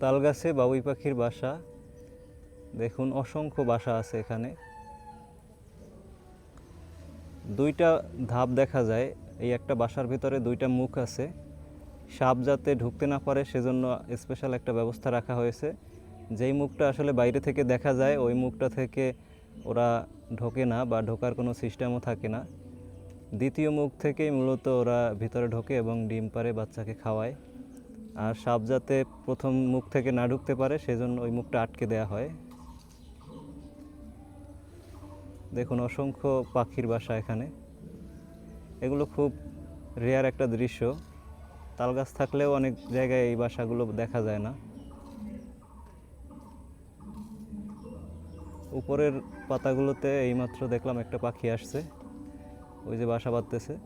তালগাছে বাবুই পাখির বাসা। দেখুন, অসংখ্য বাসা আছে এখানে। দুইটা ধাপ দেখা যায়, এই একটা বাসার ভিতরে দুইটা মুখ আছে। সাপ যাতে ঢুকতে না পারে, সেজন্য স্পেশাল একটা ব্যবস্থা রাখা হয়েছে। যেই মুখটা আসলে বাইরে থেকে দেখা যায়, ওই মুখটা থেকে ওরা ঢোকে না বা ঢোকার কোনো সিস্টেমও থাকে না। দ্বিতীয় মুখ থেকেই মূলত ওরা ভিতরে ঢোকে এবং ডিম পারে, বাচ্চাকে খাওয়ায়। আর সাপ যাতে প্রথম মুখ থেকে না ঢুকতে পারে, সেজন্য ওই মুখটা আটকে দেওয়া হয়। দেখুন, অসংখ্য পাখির বাসা এখানে। এগুলো খুব রেয়ার একটা দৃশ্য। তালগাছ থাকলেও অনেক জায়গায় এই বাসাগুলো দেখা যায় না। উপরের পাতাগুলোতে এইমাত্র দেখলাম একটা পাখি আসছে। ওই যে বাসা বাঁধতেছে।